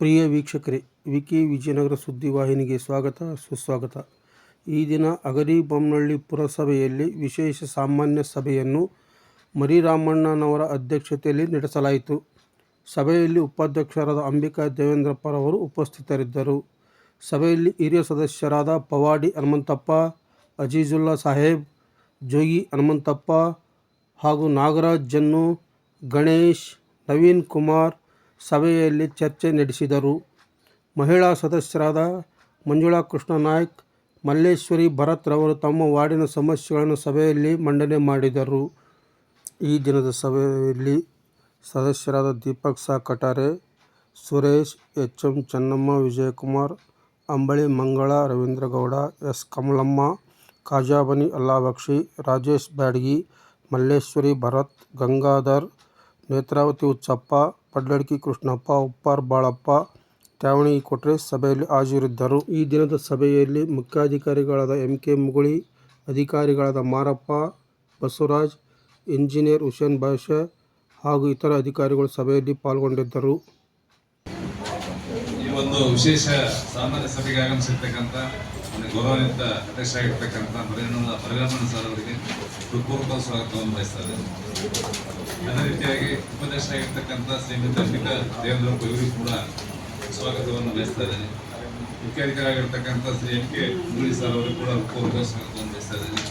ಪ್ರಿಯ ವೀಕ್ಷಕರೇ, ವಿಕಿ ವಿಜಯನಗರ ಸುದ್ದಿವಾಹಿನಿಗೆ ಸ್ವಾಗತ, ಸುಸ್ವಾಗತ. ಈ ದಿನ ಅಗರಿ ಬೊಮ್ಮನಹಳ್ಳಿ ಪುರಸಭೆಯಲ್ಲಿ ವಿಶೇಷ ಸಾಮಾನ್ಯ ಸಭೆಯನ್ನು ಮರಿರಾಮಣ್ಣನವರ ಅಧ್ಯಕ್ಷತೆಯಲ್ಲಿ ನಡೆಸಲಾಯಿತು. ಸಭೆಯಲ್ಲಿ ಉಪಾಧ್ಯಕ್ಷರಾದ ಅಂಬಿಕಾ ದೇವೇಂದ್ರಪ್ಪರವರು ಉಪಸ್ಥಿತರಿದ್ದರು. ಸಭೆಯಲ್ಲಿ ಹಿರಿಯ ಸದಸ್ಯರಾದ ಪವಾಡಿ ಹನುಮಂತಪ್ಪ, ಅಜೀಜುಲ್ಲಾ ಸಾಹೇಬ್, ಜೋಗಿ ಹನುಮಂತಪ್ಪ ಹಾಗೂ ನಾಗರಾಜ್ ಜನ್ನು, ಗಣೇಶ್, ನವೀನ್ ಕುಮಾರ್ ಸಭೆಯಲ್ಲಿ ಚರ್ಚೆ ನಡೆಸಿದರು. ಮಹಿಳಾ ಸದಸ್ಯರಾದ ಮಂಜುಳಾ ಕೃಷ್ಣ ನಾಯ್ಕ್, ಮಲ್ಲೇಶ್ವರಿ ಭರತ್ ರವರು ತಮ್ಮ ವಾರ್ಡಿನ ಸಮಸ್ಯೆಗಳನ್ನು ಸಭೆಯಲ್ಲಿ ಮಂಡನೆ ಮಾಡಿದರು. ಈ ದಿನದ ಸಭೆಯಲ್ಲಿ ಸದಸ್ಯರಾದ Deepak Sa Katare, Suresh H M Chennamma, Vijayakumar, Ambali Mangala Ravindragowda S Kamalamma, Kajabani Allabakshi, Rajesh Byadagi, Malleshwari Bharath, Gangadhar Netravathi Huchappa Padladki Krishnappa, Uppar Balappa Tyavani Kotre ಸಭೆಯಲ್ಲಿ ಹಾಜರಿದ್ದರು. ಈ ದಿನದ ಸಭೆಯಲ್ಲಿ ಮುಖ್ಯಾಧಿಕಾರಿಗಳಾದ ಎಂ ಕೆ ಮುಗುಳಿ, ಅಧಿಕಾರಿಗಳಾದ ಮಾರಪ್ಪ, ಬಸವರಾಜ್ ಇಂಜಿನಿಯರ್ ಹುಸೇನ್ ಬಾಷಾ ಹಾಗೂ ಇತರ ಅಧಿಕಾರಿಗಳು ಸಭೆಯಲ್ಲಿ ಪಾಲ್ಗೊಂಡಿದ್ದರು. ಈ ಒಂದು ವಿಶೇಷ ಸಾಮಾನ್ಯ ಸಭೆಗೆ ಆಗಮಿಸಿರ್ತಕ್ಕಂಥ ಗೌರವಾನ್ವಿತ ಅಧ್ಯಕ್ಷರಾಗಿರ್ತಕ್ಕಂಥ ಮರಿಯಣ್ಣ ಅವರಿಗೆ ಹೃತ್ಪೂರ್ವಕ ಸ್ವಾಗತವನ್ನು ಬಯಸ್ತಾರೆ ಅದೇ ರೀತಿಯಾಗಿ ಉಪದೇಶರಾಗಿರ್ತಕ್ಕಂಥ ಶ್ರೀಮತಿ ಅಂಬಿಕಾ ದೇವೇಂದ್ರ ಇವರಿಗೂ ಕೂಡ ಸ್ವಾಗತವನ್ನು ಬಯಸ್ತಾ ಇದ್ದೇನೆ. ಮುಖ್ಯಾಧಿಕಾರಿಯಾಗಿರ್ತಕ್ಕಂಥ Shri M K Murali sir ಅವರು ಕೂಡ ಹೃತ್ಪೂರ್ವಕ ಸ್ವಾಗತವನ್ನು ಬಯಸ್ತಾ ಇದ್ದೇನೆ.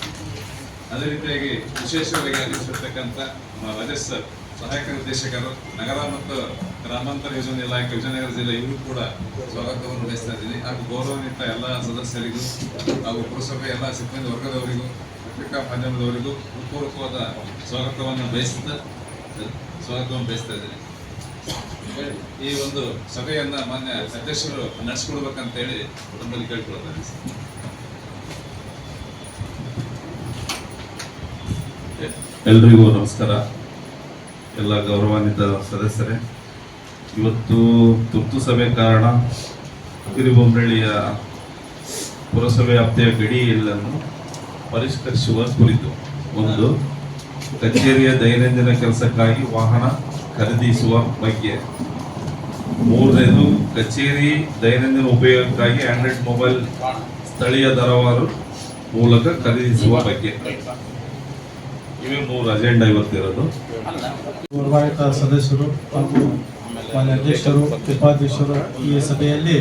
ಅದೇ ರೀತಿಯಾಗಿ ವಿಶೇಷವಾಗಿ ಆಗಮಿಸಿರ್ತಕ್ಕಂಥ ರಾಜೇಶ್ ಸರ್, ಸಹಾಯಕ ನಿರ್ದೇಶಕರು, ನಗರ ಮತ್ತು ಗ್ರಾಮಾಂತರ ಯೋಜನೆ ಇಲಾಖೆ, ವಿಜಯನಗರ ಜಿಲ್ಲೆ ಇವರು ಕೂಡ ಸ್ವಾಗತವನ್ನು ಬಯಸ್ತಾ ಇದ್ದೀನಿ. ಹಾಗೂ ಗೌರವಾನ್ವಿತ ಎಲ್ಲ ಸದಸ್ಯರಿಗೂ ಹಾಗೂ ಪುರಸಭೆ ಎಲ್ಲ ಸಿಬ್ಬಂದಿ ವರ್ಗದವರಿಗೂ ಪತ್ರಿಕಾ ಮಾಧ್ಯಮದವರಿಗೂ ಪೂರ್ವಕವಾದ ಸ್ವಾಗತವನ್ನು ಬಯಸ್ತಾ ಸ್ವಾಗತವನ್ನು ಬಯಸ್ತಾ ಇದ್ದೀನಿ. ಈ ಒಂದು ಸಭೆಯನ್ನ ಮಾನ್ಯ ಅಧ್ಯಕ್ಷರು ನಡೆಸ್ಕೊಡ್ಬೇಕಂತ ಹೇಳಿ ನಮ್ಮಲ್ಲಿ ಕೇಳ್ಕೊಳ್ತಾರೆ ಎಲ್ರಿಗೂ ನಮಸ್ಕಾರ. ಎಲ್ಲ ಗೌರವಾನ್ವಿತ ಸದಸ್ಯರೇ, ಇವತ್ತು ತುರ್ತು ಸಭೆ ಕಾರಣ ಗಿರಿಬೊಮ್ಮನಹಳ್ಳಿಯ ಪುರಸಭೆ ವ್ಯಾಪ್ತಿಯ ಗಡಿಯನ್ನು ಪರಿಷ್ಕರಿಸುವ ಕುರಿತು ಒಂದು ಕಚೇರಿಯ ದೈನಂದಿನ ಕೆಲಸಕ್ಕಾಗಿ ವಾಹನ ಖರೀದಿಸುವ ಬಗ್ಗೆ. ಮೂರನೇದು, ಕಚೇರಿ ದೈನಂದಿನ ಉಪಯೋಗಕ್ಕಾಗಿ ಆಂಡ್ರಾಯ್ಡ್ ಮೊಬೈಲ್ ಸ್ಥಳೀಯ ದರವಾರು ಮೂಲಕ ಖರೀದಿಸುವ ಬಗ್ಗೆ. ಇವೇ ಮೂರು ಅಜೆಂಡಾ ಇವತ್ತಿರೋದು. ಗೌರವಾನ್ವಿತ ಸದಸ್ಯರು ಹಾಗೂ ಅಧ್ಯಕ್ಷರು, ಉಪಾಧ್ಯಕ್ಷರು ಈ ಸಭೆಯಲ್ಲಿ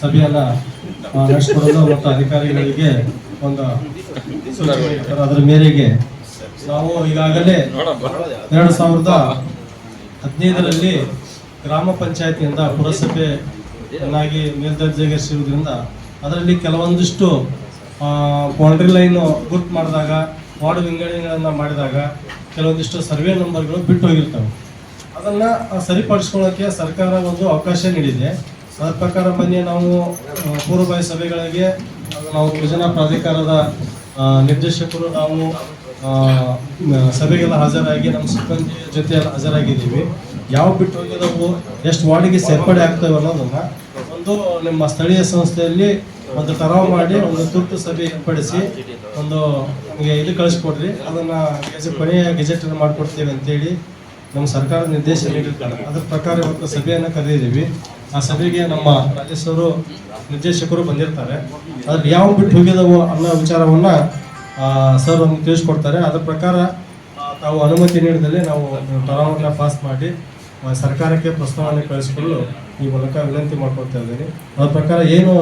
ಸಭೆಯನ್ನ ನಡೆಸಿಕೊಡಲು ಮತ್ತು ಅಧಿಕಾರಿಗಳಿಗೆ ಒಂದು ಅದರ ಮೇರೆಗೆ ನಾವು ಈಗಾಗಲೇ ಎರಡು ಸಾವಿರದ ಹದಿನೈದರಲ್ಲಿ ಗ್ರಾಮ ಪಂಚಾಯತಿಯಿಂದ ಪುರಸಭೆ ಚೆನ್ನಾಗಿ ಮೇಲ್ದರ್ಜೆಗೇರಿಸಿರುವುದರಿಂದ ಅದರಲ್ಲಿ ಕೆಲವೊಂದಿಷ್ಟು ಬೌಂಡ್ರಿ ಲೈನು ಗುರ್ತು ಮಾಡಿದಾಗ, ವಾರ್ಡ್ ವಿಂಗಡಣೆಗಳನ್ನು ಮಾಡಿದಾಗ ಕೆಲವೊಂದಿಷ್ಟು ಸರ್ವೆ ನಂಬರ್ಗಳು ಬಿಟ್ಟು ಹೋಗಿರ್ತವೆ. ಅದನ್ನು ಸರಿಪಡಿಸ್ಕೊಳ್ಳೋಕ್ಕೆ ಸರ್ಕಾರ ಒಂದು ಅವಕಾಶ ನೀಡಿದೆ. ಅದರ ಪ್ರಕಾರ ಮೊನ್ನೆ ನಾವು ಪೂರ್ವಭಾವಿ ಸಭೆಗಳಿಗೆ ನಾವು ಯೋಜನಾ ಪ್ರಾಧಿಕಾರದ ನಿರ್ದೇಶಕರು, ನಾವು ಸಭೆಗೆಲ್ಲ ಹಾಜರಾಗಿ ನಮ್ಮ ಸಿಬ್ಬಂದಿ ಜೊತೆ ಹಾಜರಾಗಿದ್ದೀವಿ. ಯಾವ ಬಿಟ್ಟು ಹೋಗಿದವು ಎಷ್ಟು ವಾರ್ಡಿಗೆ ಸೇರ್ಪಡೆ ಆಗ್ತವೆ ಅನ್ನೋದನ್ನು ಒಂದು ನಿಮ್ಮ ಸ್ಥಳೀಯ ಸಂಸ್ಥೆಯಲ್ಲಿ ಒಂದು ತರಾವ್ ಮಾಡಿ ಒಂದು ತುರ್ತು ಸಭೆ ಏರ್ಪಡಿಸಿ ಒಂದು ನಮಗೆ ಇದು ಕಳಿಸ್ಕೊಡ್ರಿ. ಅದನ್ನು ಕೊನೆಯ ಗೆಜೆಟ್ ಮಾಡಿಕೊಡ್ತೇವೆ ಅಂತೇಳಿ ನಮ್ಮ ಸರ್ಕಾರ ನಿರ್ದೇಶನ ನೀಡಿರ್ತಾರೆ ಅದ್ರ ಪ್ರಕಾರ ಇವತ್ತು ಸಭೆಯನ್ನು ಕರೆದಿದ್ದೀವಿ. ಆ ಸಭೆಗೆ ನಮ್ಮ ರಾಜೇಶ್ವರು ನಿರ್ದೇಶಕರು ಬಂದಿರ್ತಾರೆ. ಅದ್ರ ಯಾವ ಬಿಟ್ಟು ಹೋಗಿದವು ಅನ್ನೋ ವಿಚಾರವನ್ನ ಸರ್ ನಮ್ಗೆ ತಿಳಿಸ್ಕೊಡ್ತಾರೆ. ಅದ್ರ ಪ್ರಕಾರ ತಾವು ಅನುಮತಿ ನೀಡಿದಲ್ಲಿ ನಾವು ತರಾವನ್ನ ಪಾಸ್ ಮಾಡಿ ಸರ್ಕಾರಕ್ಕೆ ಪ್ರಸ್ತಾವನೆ ಕಳಿಸಿಕೊಳ್ಳಲು ಈ ಮೂಲಕ ವಿನಂತಿ ಮಾಡ್ಕೊಳ್ತಾ ಇದ್ದೀನಿ. ಅದ್ರ ಪ್ರಕಾರ ಏನು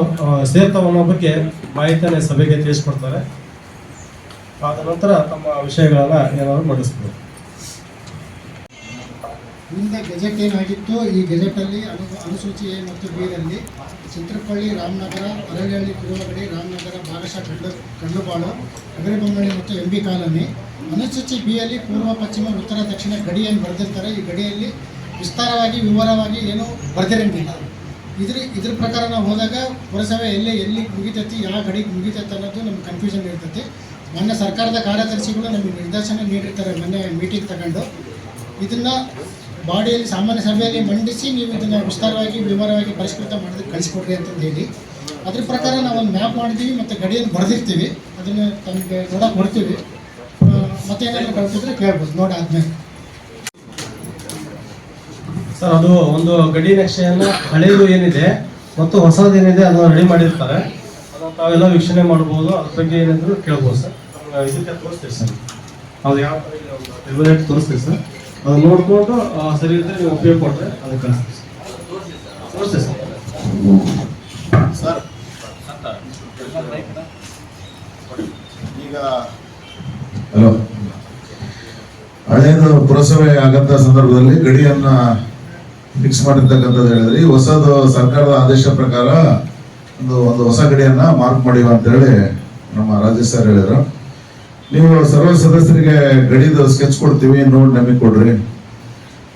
ಸೇರ್ತಾವ ಅನ್ನೋ ಬಗ್ಗೆ ಮಾಹಿತಿಯನ್ನು ಸಭೆಗೆ ತಿಳಿಸ್ಕೊಡ್ತಾರೆ. ಆದ ನಂತರ ತಮ್ಮ ವಿಷಯಗಳನ್ನ ಏನಾದರೂ ಮಂಡಿಸ್ಬೋದು. ಹಿಂದೆ ಗೆಜೆಟ್ ಏನಾಗಿತ್ತು ಈ ಗೆಜೆಟಲ್ಲಿ ಅನು, ಅನುಸೂಚಿ ಎ ಮತ್ತು ಬಿಯಲ್ಲಿ ಚಿತ್ರಪಳ್ಳಿ, ರಾಮನಗರ ಅರಳಿಹಳ್ಳಿ ಕುರುವಗಡಿ ರಾಮನಗರ ಭಾಗಶಃ ಕಂಡು ಕಂಡುಬಾಳು ಅಗರಿಬೊಮ್ಮಳಿ ಮತ್ತು ಎಂ ಬಿ ಕಾಲೋನಿ. ಅನುಸೂಚಿ ಬಿಯಲ್ಲಿ ಪೂರ್ವ, ಪಶ್ಚಿಮ, ಉತ್ತರ, ದಕ್ಷಿಣ ಗಡಿಯನ್ನು ಬರೆದಿರ್ತಾರೆ, ಈ ಗಡಿಯಲ್ಲಿ ವಿಸ್ತಾರವಾಗಿ, ವಿವರವಾಗಿ ಏನೂ ಬರೆದಿರಂಗಿಲ್ಲ. ಇದ್ರ ಇದ್ರ ಪ್ರಕಾರ ನಾವು ಹೋದಾಗ ಪುರಸಭೆ ಎಲ್ಲಿ ಎಲ್ಲಿ ಮುಗಿತೈತಿ, ಯಾವ ಗಡಿಗೆ ಮುಗಿತೈತೆ ಅನ್ನೋದು ನಮ್ಗೆ ಕನ್ಫ್ಯೂಷನ್ ಇರ್ತೈತಿ. ಮೊನ್ನೆ ಸರ್ಕಾರದ ಕಾರ್ಯದರ್ಶಿಗಳು ನಮಗೆ ನಿರ್ದೇಶನ ನೀಡಿರ್ತಾರೆ, ಮೊನ್ನೆ ಮೀಟಿಂಗ್ ತಗೊಂಡು. ಇದನ್ನ ಬಾಡಿಯಲ್ಲಿ ಸಾಮಾನ್ಯ ಸಭೆಯಲ್ಲಿ ಮಂಡಿಸಿ ನೀವು ಇದನ್ನು ವಿಸ್ತಾರವಾಗಿ, ವಿವರವಾಗಿ ಪರಿಷ್ಕೃತ ಮಾಡೋದಕ್ಕೆ ಕಳಿಸ್ಕೊಡ್ರಿ ಅಂತಂದು ಹೇಳಿ. ಅದ್ರ ಪ್ರಕಾರ ನಾವು ಒಂದು ಮ್ಯಾಪ್ ಮಾಡಿದ್ದೀವಿ ಮತ್ತು ಗಡಿಯನ್ನು ಬರೆದಿರ್ತೀವಿ. ಅದನ್ನು ತಮಗೆ ನೋಡಕ್ಕೆ ಕೊಡ್ತೀವಿ ಮತ್ತೆ ಮತ್ತೇನಾದರೂ ಕಳ್ಸಿದ್ರೆ ಕೇಳ್ಬೋದು ನೋಡಾದ್ಮೇಲೆ ಸರ್, ಅದು ಒಂದು ಗಡಿ ನಕ್ಷೆಯನ್ನು ಹಳೆಯದು ಏನಿದೆ ಮತ್ತು ಹೊಸದೇನಿದೆ ಅದನ್ನು ರೆಡಿ ಮಾಡಿರ್ತಾರೆ. ಅದನ್ನು ತಾವೆಲ್ಲ ವೀಕ್ಷಣೆ ಮಾಡ್ಬೋದು. ಅದ್ರ ಬಗ್ಗೆ ಏನಾದರೂ ಕೇಳ್ಬೋದು ಸರ್. ಇದಕ್ಕೆ ತೋರಿಸ್ತೀವಿ ಸರ್. ಅದು ಯಾವ ತೋರಿಸ್ತೀವಿ ಸರ್. ಅದು ನೋಡ್ಕೊಂಡು ಆ, ಸರಿ ಇದ್ರೆ ನೀವು ಉಪಯೋಗ ಕೊಟ್ಟರೆ ಅದಕ್ಕೆ ಕಳಿಸ್ತೀವಿ ಸರ್. ಸರ್ ಈಗ ಹಲೋ. ಹಳೇದು ಪುರಸಭೆ ಆಗಂತ ಸಂದರ್ಭದಲ್ಲಿ ಗಡಿಯನ್ನ ಫಿಕ್ಸ್ ಮಾಡಿರ್ತಕ್ಕಂಥದ್ದು ಹೇಳಿದ್ರಿ. ಈ ಹೊಸದು ಸರ್ಕಾರದ ಆದೇಶ ಪ್ರಕಾರ ಒಂದು ಒಂದು ಹೊಸ ಗಡಿಯನ್ನ ಮಾರ್ಕ್ ಮಾಡಿವ ಅಂತ ಹೇಳಿ ನಮ್ಮ ರಾಜೇಶ್ ಸರ್ ಹೇಳಿದ್ರು. ನೀವು ಸರ್ವ ಸದಸ್ಯರಿಗೆ ಗಡಿದು ಸ್ಕೆಚ್ ಕೊಡ್ತೀವಿ, ನೋಡಿ ನಮಗೆ ಕೊಡ್ರಿ.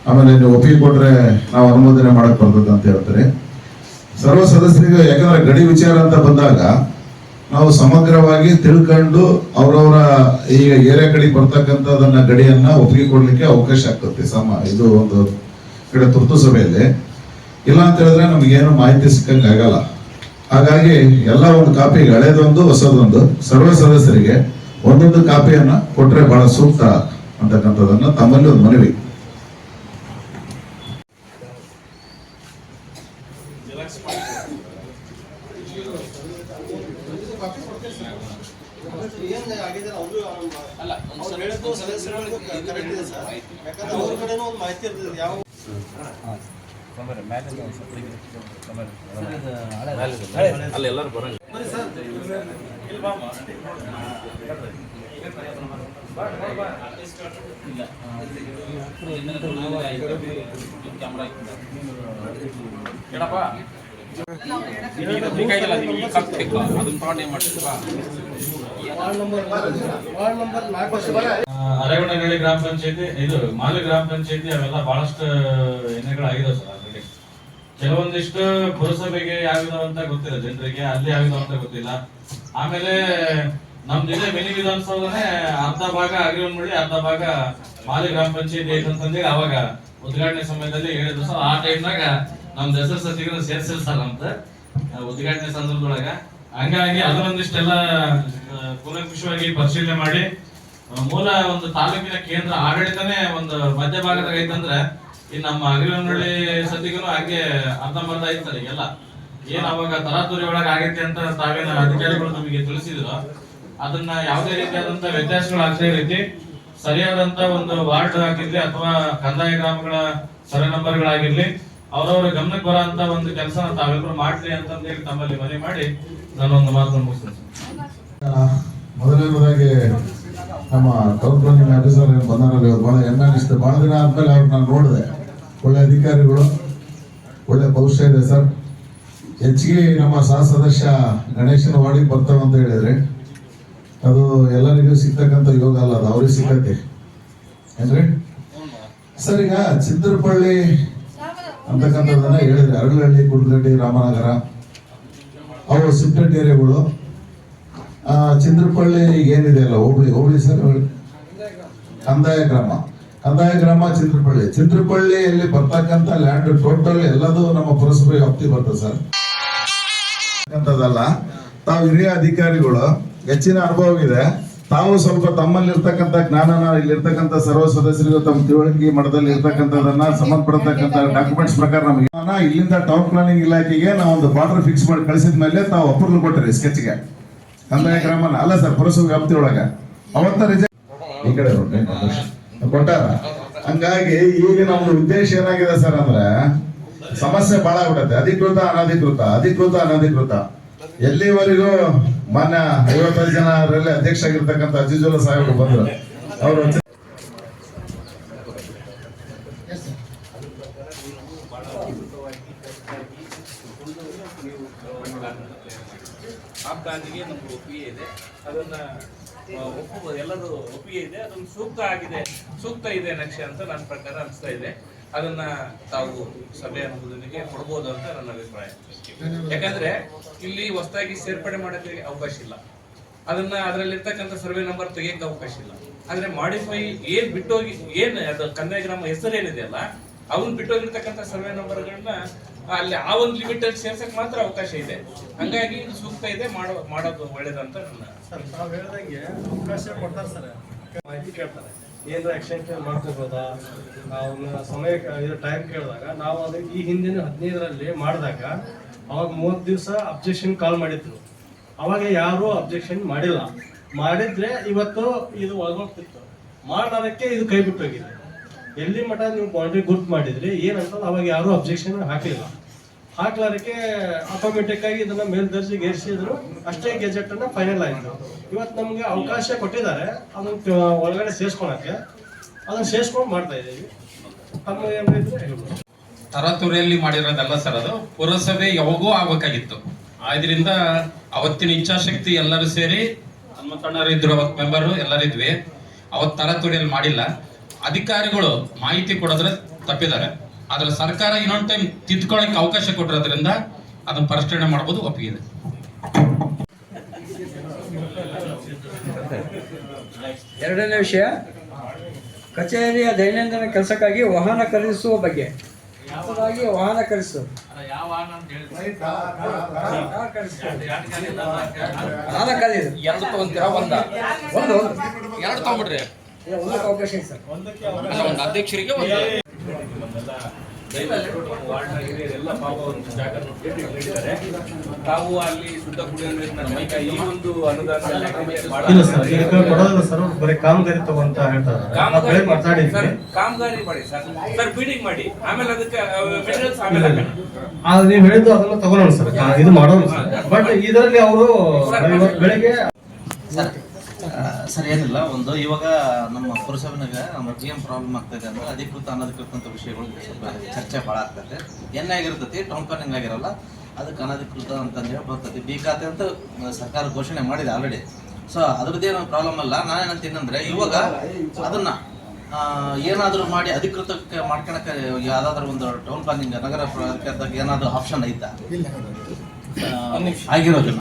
ಆಮೇಲೆ ನೀವು ಒಪ್ಪಿಗೆ ಕೊಟ್ರೆ ನಾವು ಅನುಮೋದನೆ ಮಾಡಕ್ ಬರ್ತದೆ ಅಂತ ಹೇಳ್ತಾರೆ. ಸರ್ವ ಸದಸ್ಯರಿಗೆ ಯಾಕಂದ್ರೆ ಗಡಿ ವಿಚಾರ ಅಂತ ಬಂದಾಗ ನಾವು ಸಮಗ್ರವಾಗಿ ತಿಳ್ಕೊಂಡು ಅವರವರ ಈಗ ಏರಿಯಾ ಕಡೆ ಬರ್ತಕ್ಕಂಥದನ್ನ ಗಡಿಯನ್ನ ಒಪ್ಪಿಗೆ ಕೊಡ್ಲಿಕ್ಕೆ ಅವಕಾಶ ಆಗ್ತದೆ. ಸಮ ಇದು ಒಂದು ಕಡೆ ತುರ್ತು ಸಭೆಯಲ್ಲಿ. ಇಲ್ಲ ಅಂತ ಹೇಳಿದ್ರೆ ನಮಗೇನು ಮಾಹಿತಿ ಸಿಕ್ಕಂಗೆ ಆಗಲ್ಲ. ಹಾಗಾಗಿ ಎಲ್ಲ ಒಂದು ಕಾಪಿ ಹಳೇದೊಂದು, ಹೊಸದೊಂದು. ಸರ್ವ ಸದಸ್ಯರಿಗೆ ಒಂದೊಂದು ಕಾಪಿಯನ್ನ ಕೊಟ್ರೆ ಬಹಳ ಸೂಕ್ತ ಅಂತಕ್ಕಂಥದನ್ನ ತಮ್ಮಲ್ಲಿ ಒಂದು ಮನವಿ. ಅರೇವಣಗಳ್ಳಿ ಗ್ರಾಮ ಪಂಚಾಯತಿ ಇದು ಮಾಲಿ ಗ್ರಾಮ ಪಂಚಾಯತಿ ಅವೆಲ್ಲ ಬಹಳಷ್ಟು ಎಣ್ಣೆಗಳಾಗಿದಾವೆ ಸರ್. ಕೆಲವೊಂದಿಷ್ಟು ಪುರಸಭೆಗೆ ಯಾವಿದಾವ ಅಂತ ಗೊತ್ತಿಲ್ಲ, ಜನರಿಗೆ ಅಲ್ಲಿ ಯಾವಿದಾವ ಅಂತ ಗೊತ್ತಿಲ್ಲ. ಆಮೇಲೆ ನಮ್ ಜಿಲ್ಲೆ ಮಿನಿ ವಿಧಾನಸೌಧನೇ ಅರ್ಧ ಭಾಗ ಅಗ್ರಿವನ್ಮಳ್ಳಿ ಅರ್ಧ ಭಾಗ ಮಾಲಿ ಗ್ರಾಮ ಪಂಚಾಯತಿ ಐತೆ ಅಂತಂದೇಳಿ ಅವಾಗ ಉದ್ಘಾಟನೆ ಸಮಯದಲ್ಲಿ ಹೇಳಿದ್ರು. ಸರ್ ಆ ಟೈಮ್ನಾಗ ನಮ್ ಹೆಸರು ಸತಿಗೂ ಸೇರ್ಸಿಲ್ಲ ಸರ್ ಅಂತ ಉದ್ಘಾಟನೆ ಸಂದರ್ಭದೊಳಗ. ಹಂಗಾಗಿ ಅದರೊಂದಿಷ್ಟೆಲ್ಲ ಕೂಲಂಕುಷವಾಗಿ ಪರಿಶೀಲನೆ ಮಾಡಿ ಮೂಲ ಒಂದು ತಾಲೂಕಿನ ಕೇಂದ್ರ ಆಡಳಿತನೇ ಒಂದು ಮಧ್ಯಭಾಗದಾಗ ಐತಂದ್ರೆ ಈ ನಮ್ಮ ಅಗಿಲನಹಳ್ಳಿ ಸತಿಗೂ ಹಾಗೆ ಅರ್ಧಂಬರ್ಧ ಐತಲ್ಲ ಈಗೆಲ್ಲ. ಏನ್ ಅವಾಗ ತರಾತುರಿ ಒಳಗ ಆಗೈತೆ ಅಂತ ತಾವೇನ ಅಧಿಕಾರಿಗಳು ನಮಗೆ ತಿಳಿಸಿದ್ರು. ಅದನ್ನ ಯಾವುದೇ ರೀತಿಯಾದಂತ ವ್ಯತ್ಯಾಸಗಳು ಆಗದೇ ರೀತಿ ಸರಿಯಾದಂತ ಒಂದು ವಾರ್ಡ್ ಆಗಿರ್ಲಿ ಅಥವಾ ಕಂದಾಯ ಗ್ರಾಮಗಳ ಸರ್ವೆ ನಂಬರ್ಗಳಾಗಿರ್ಲಿ, ಅವ್ರವ್ರ ಗಮನಕ್ಕೆ ಬರೋ ಒಂದು ಕೆಲಸನ ತಾವೆಲ್ಲರೂ ಮಾಡ್ಲಿ ಅಂತಂದೇಳಿ ತಮ್ಮಲ್ಲಿ ಮನವಿ ಮಾಡಿ ನಾನೊಂದು ಮಾತನ್ನು ಮುಗಿಸ್ತೇನೆ. ಸರ್. ಮೊದಲನೇದಾಗಿ ನಮ್ಮ ಟೌನ್ ಪ್ಲಾನಿಂಗ್ ಆಫೀಸರ್ ಬಹಳ ಹೆಮ್ಮೆ ಅನಿಸ್ತು ಬಹಳ ದಿನ ಆದ್ಮೇಲೆ ಅವ್ರು ನಾನು ನೋಡಿದೆ. ಒಳ್ಳೆ ಅಧಿಕಾರಿಗಳು, ಒಳ್ಳೆ ಭವಿಷ್ಯ ಇದೆ ಸರ್. ಹೆಚ್ಚಿಗೆ ನಮ್ಮ ಸಹ ಸದಸ್ಯ ಗಣೇಶನ ವಾಡಿಗೆ ಬರ್ತಾವೆ ಅಂತ ಹೇಳಿದ್ರೆ, ಅದು ಎಲ್ಲರಿಗೂ ಸಿಗ್ತಕ್ಕಂಥ ಯೋಗ ಅಲ್ಲ, ಅದು ಅವ್ರಿಗೆ ಸಿಕ್ಕತ್ತೆ ಏನ್ರಿ? ಸರ್, ಈಗ ಚಿತ್ರಪಳ್ಳಿ ಅಂತಕ್ಕಂಥದ್ದನ್ನ ಹೇಳಿದ್ರೆ, ಅರಳಹಳ್ಳಿ ಕುಡ್ಲಹಳ್ಳಿ ರಾಮನಗರ, ಅವು ಸಿಪ್ಟೆಡ್ ಏರಿಯಾಗಳು. ಈಗ ಏನಿದೆ ಅಲ್ಲ, ಹೋಬಳಿ ಹೋಬಳಿ ಸರ್ ಕಂದಾಯ ಗ್ರಾಮ. ಕಂದಾಯ ಗ್ರಾಮ ಚಿತ್ರಪಳ್ಳಿ. ಚಿತ್ರಪಳ್ಳಿಯಲ್ಲಿ ಬರ್ತಕ್ಕಂಥ ಲ್ಯಾಂಡ್ ಟೋಟಲ್ ಎಲ್ಲದೂ ನಮ್ಮ ಪುರಸಭೆ ವ್ಯಾಪ್ತಿ ಬರ್ತದೆ ಸರ್. ಅಂತದಲ್ಲ, ತಾವು ಹಿರಿಯ ಅಧಿಕಾರಿಗಳು, ಹೆಚ್ಚಿನ ಅನುಭವ ಇದೆ. ತಾವು ಸ್ವಲ್ಪ ತಮ್ಮಲ್ಲಿ ಇರ್ತಕ್ಕಂಥ ಜ್ಞಾನನ, ಇಲ್ಲಿರ್ತಕ್ಕಂಥ ಸರ್ವ ಸದಸ್ಯರಿಗೂ ತಮ್ಮ ತಿಳುವಳಿಕೆ ಮಠದಲ್ಲಿ ಇರ್ತಕ್ಕಂಥದನ್ನ ಸಂಬಂಧಪಡತಕ್ಕಂಥ ಡಾಕ್ಯುಮೆಂಟ್ಸ್ ಪ್ರಕಾರ ನಮಗೆ ಇಲ್ಲಿಂದ ಟೌನ್ ಪ್ಲಾನಿಂಗ್ ಇಲಾಖೆಗೆ ನಾವು ಒಂದು ಬಾರ್ಡರ್ ಫಿಕ್ಸ್ ಮಾಡಿ ಕಳಿಸಿದ ಮೇಲೆ ತಾವು ಅಪ್ರೂವಲ್ ಕೊಟ್ಟಿರಿ ಸ್ಕೆಚ್ಗೆ ಕಂದಾಯ ಗ್ರಾಮನ, ಅಲ್ಲ ಸರ್, ಪುರಸಭೆ ವ್ಯಾಪ್ತಿಯೊಳಗೆ ಅವತ್ತ ರಿಜೆಕ್ಟ್ ಈ ಕಡೆ ಕೊಟ್ಟಾರ? ಹಂಗಾಗಿ ಈಗ ನಮ್ದು ಉದ್ದೇಶ ಏನಾಗಿದೆ ಸರ್ ಅಂದ್ರೆ, ಸಮಸ್ಯೆ ಬಹಳ ಆಗ್ಬಿಡತ್ತೆ ಅಧಿಕೃತ, ಅನಧಿಕೃತ ಅಧಿಕೃತ, ಅನಧಿಕೃತ. ಎಲ್ಲಿವರೆಗೂ ಮಾನ್ಯ ಐವತ್ತೈದು ಜನ ರಲ್ಲಿ ಅಧ್ಯಕ್ಷ ಆಗಿರ್ತಕ್ಕಂಥ ಅಜಿಜುಲ ಸಾಹೇಬರು ಬಂದ್ರು, ಅವರು ಒಪ್ಪಿಗೆ ಇದೆ. ಅದನ್ನ ಎಲ್ಲರೂ ಒಪ್ಪಿಗೆ ಇದೆ. ಅದೊಂದು ಸೂಕ್ತ ಆಗಿದೆ. ಸೂಕ್ತ ಇದೆ ನಕ್ಷೆ ಅಂತ ನನ್ನ ಪ್ರಕಾರ ಅನಿಸ್ತಾ ಇದೆ. ಅದನ್ನ ತಾವು ಸಭೆ ಅನುಮೋದನೆಗೆ ಕೊಡ್ಬೋದು ಅಂತ ನನ್ನ ಅಭಿಪ್ರಾಯ. ಯಾಕಂದ್ರೆ ಇಲ್ಲಿ ಹೊಸದಾಗಿ ಸೇರ್ಪಡೆ ಮಾಡೋದಕ್ಕೆ ಅವಕಾಶ ಇಲ್ಲ. ಅದನ್ನ ಅದರಲ್ಲಿರ್ತಕ್ಕಂಥ ಸರ್ವೆ ನಂಬರ್ ತೆಗಿಯಕ್ಕೆ ಅವಕಾಶ ಇಲ್ಲ. ಆದ್ರೆ ಮಾಡಿಫೈ ಏನ್ ಬಿಟ್ಟೋಗಿ ಏನ್ ಅದು ಕಂದಾಯ ಗ್ರಾಮ ಹೆಸರು ಏನಿದೆ ಅಲ್ಲ ಅವನ್ ಬಿಟ್ಟೋಗಿರ್ತಕ್ಕಂಥ ಸರ್ವೆ ನಂಬರ್ಗಳನ್ನ ಅಲ್ಲಿ ಆ ಒಂದು ಲಿಮಿಟ್ ಅಲ್ಲಿ ಸೇರ್ಸಕ್ ಮಾತ್ರ ಅವಕಾಶ ಇದೆ. ಹಂಗಾಗಿ ಇದು ಸೂಕ್ತ ಇದೆ ಮಾಡೋ ಮಾಡೋದು ಒಳ್ಳೇದಂತ ನನ್ನ ಸರ್ ತಾವು ಹೇಳ್ದಂಗೆ ಅವಕಾಶ ಕೊಡ್ತಾರೆ ಸರ್. ಮಾಹಿತಿ ಕೇಳ್ತಾರೆ. ಏನಾರ ಎಕ್ಸ್ಟೆನ್ಷನ್ ಮಾಡ್ಕೋಬೋದಾ ಅವನ್ನ ಸಮಯ ಟೈಮ್ ಕೇಳಿದಾಗ, ನಾವು ಅದು ಈ ಹಿಂದಿನ ಹದಿನೈದರಲ್ಲಿ ಮಾಡಿದಾಗ, ಅವಾಗ ಮೂವತ್ತು ದಿವಸ ಅಬ್ಜೆಕ್ಷನ್ ಕಾಲ್ ಮಾಡಿದ್ರು. ಅವಾಗ ಯಾರೂ ಅಬ್ಜೆಕ್ಷನ್ ಮಾಡಿಲ್ಲ. ಮಾಡಿದ್ರೆ ಇವತ್ತು ಇದು ಒಳಗೋಗ್ತಿತ್ತು. ಮಾಡೋದಕ್ಕೆ ಇದು ಕೈ ಬಿಟ್ಟೋಗಿದೆ. ಎಲ್ಲಿ ಮಠ ನೀವು ಬೌಂಡ್ರಿ ಗುರ್ತು ಮಾಡಿದ್ರಿ? ಏನಂತ ಅವಾಗ ಯಾರೂ ಅಬ್ಜೆಕ್ಷನ್ ಹಾಕಲಿಲ್ಲ ಹಾಕ್ಲಾರಕ್ಕೆ ಆಟೋಮೆಟಿಕ್ ಆಗಿ ಇದನ್ನ ಮೇಲ್ದರ್ಜೆಗೆ ಏರಿಸಿದ್ರು ಅಷ್ಟೇ ಗೆಜೆಟ್ ಅನ್ನ ಫೈನಲ್ ಆಯ್ತು. ಇವತ್ತು ನಮ್ಗೆ ಅವಕಾಶ ಕೊಟ್ಟಿದ್ದಾರೆ, ಅದನ್ನ ಒಳಗಡೆ ಸೇರ್ಸ್ಕೊಳಕ್ಕೆ. ಅದನ್ನ ಸೇರ್ಸ್ಕೊಂಡು ಮಾಡ್ತಾ ಇದ್ದೀವಿ. ತರಾತುರಿಯಲ್ಲಿ ಮಾಡಿರೋದಲ್ಲ ಸರ್ ಅದು. ಪುರಸಭೆ ಯಾವಾಗೂ ಆಗ್ಬೇಕಾಗಿತ್ತು. ಆದ್ರಿಂದ ಅವತ್ತಿನ ಇಚ್ಛಾಶಕ್ತಿ ಎಲ್ಲರೂ ಸೇರಿ ಹನುಮಂತಣ್ಣರು ಇದ್ರು, ಅವತ್ ಮೆಂಬರು ಎಲ್ಲರಿದ್ವಿ ಅವತ್ತು ತರಾತುರಿಯಲ್ಲಿ ಮಾಡಿಲ್ಲ. ಅಧಿಕಾರಿಗಳು ಮಾಹಿತಿ ಕೊಡೋದ್ರೆ ತಪ್ಪಿದ್ದಾರೆ. ಆದ್ರೆ ಸರ್ಕಾರ ಇನ್ನೊಂದು ಟೈಮ್ ತಿದ್ಕೊಳ್ಳೋಕೆ ಅವಕಾಶ ಕೊಟ್ಟಿರೋದ್ರಿಂದ ಅದನ್ನ ಪರಿಷ್ಕರಣೆ ಮಾಡ್ಬೋದು ಒಪ್ಪಿಗಿದೆ ಎರಡನೇ ವಿಷಯ ಕಚೇರಿಯ ದೈನಂದಿನ ಕೆಲಸಕ್ಕಾಗಿ ವಾಹನ ಖರೀದಿಸುವ ಬಗ್ಗೆ. ವಾಹನ ಖರೀದಿಸು. ಯಾವ ವಾಹನ ಎರಡು ತಗೊಂತೀರಾ ಒಂದ? ಎರಡು ತಗೊಂಡ್ಬಿಡ್ರಿ ಒಂದಕ್ಕೆ ಅವಕಾಶ ಇದೆ ಸರ್. ಅಲ್ಲ ಒಂದು. ಪಾಪ ಒಂದು ಜಾಗ ತಾವು ಅಲ್ಲಿ ಶುದ್ಧ ಕುಡಿಯುವ ನೀರಿನ ಮೈಕ ಈ ಒಂದು ಅನುದಾನ ಸರ್ ಈಗ ಕೊಡೋದಿಲ್ಲ ಸರ್ ಬರೀ ಕಾಮಗಾರಿ ತಗೊಂತ ಹೇಳ್ತಾರೆ ನಾವು ಬೆಳೆ ಸರ್ ಕಾಮಗಾರಿ ಮಾಡಿ ಸರ್. ಸರ್ ಬೀಡಿಂಗ್ ಮಾಡಿ. ಆಮೇಲೆ ಅದಕ್ಕೆ ಮೆಟೀರಿಯಲ್ಸ್ ಆಮೇಲೆ ನೀವು ಹೇಳಿದ್ದು ಅದನ್ನ ತಗೊಳ್ಳೋಣ ಸರ್. ಇದು ಮಾಡೋಣ ಸರ್. ಬಟ್ ಇದರಲ್ಲಿ ಅವರು ಬೆಳಿಗ್ಗೆ ಸರ್ ಆ, ಸರ್ ಏನಿಲ್ಲ. ಒಂದು ಇವಾಗ ನಮ್ಮ ಪುರಸಭೆನಾಗ ನಮ್ಗೆ ಏನು ಪ್ರಾಬ್ಲಮ್ ಆಗ್ತಾ ಇದೆ ಅಂದ್ರೆ ಅಧಿಕೃತ ಅನಧಿಕೃತ ವಿಷಯಗಳು ಸ್ವಲ್ಪ ಚರ್ಚೆ ಭಾಳ ಆಗ್ತದೆ. ಎನ್ ಆಗಿರ್ತೈತಿ ಟೌನ್ ಪ್ಲಾನಿಂಗ್ ಆಗಿರಲ್ಲ ಅದಕ್ಕೆ ಅನಧಿಕೃತ ಅಂತಂದು ಹೇಳಿ ಬರ್ತೈತಿ. ಬಿ ಖಾತೆ ಅಂತ ಸರ್ಕಾರ ಘೋಷಣೆ ಮಾಡಿದೆ ಆಲ್ರೆಡಿ ಸೊ ಅದ್ರದ್ದೇನು ಪ್ರಾಬ್ಲಮ್ ಅಲ್ಲ. ನಾನೇನಂತೀನಂದ್ರೆ ಇವಾಗ ಅದನ್ನ ಏನಾದರೂ ಮಾಡಿ ಅಧಿಕೃತಕ್ಕೆ ಮಾಡ್ಕೊಳಕ್ಕೆ ಯಾವ್ದಾದ್ರು ಒಂದು ಟೌನ್ ಪ್ಲಾನಿಂಗ್ ನಗರ ಏನಾದರೂ ಆಪ್ಷನ್ ಐತಾ? ಆಗಿರೋದು.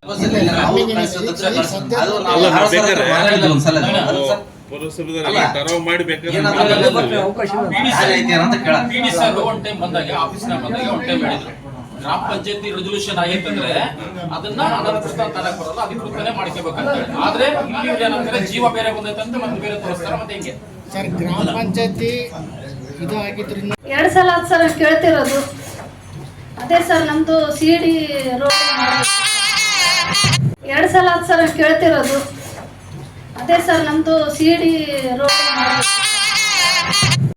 ಗ್ರಾಮ ಪಂಚಾಯತಿ ರೆಸೊಲ್ಯೂಷನ್ ಆಗಿತ್ತಂದ್ರೆ ಅದನ್ನ ಅನಧಿಕೃತ ತರಕ್ ಬರಲ್ಲ ಅಧಿಕೃತನೇ ಮಾಡ್ಕೋಬೇಕಂತ ಹೇಳಿ ಆದ್ರೆ ಇಲ್ಲಿ ಏನಂತಾರೆ ಜೀವ ಬೇರೆ ಬಂದೈತಂತ ಮತ್ತೆ ಬೇರೆ ತೋರಿಸ್ತಾರೆ ಮತ್ತೆ ಹಿಂಗೆ ಸರ್ ಗ್ರಾಮ ಪಂಚಾಯತಿ ಇದು ಆಗಿದ್ರಿಂದ ಎರಡು ಸಲ ಹತ್ತು ಸಲ ಕೇಳ್ತಿರೋದು. ಅದೇ ಸರ್, ನಮ್ದು ಸಿ ಡಿ ರೋಡ್ ಎರಡು ಸಲ ಹತ್ತು ಸಲ ಕೇಳ್ತಿರೋದು. ಅದೇ ಸರ್, ನಮ್ದು ಸಿ ಡಿ ರೋಡ್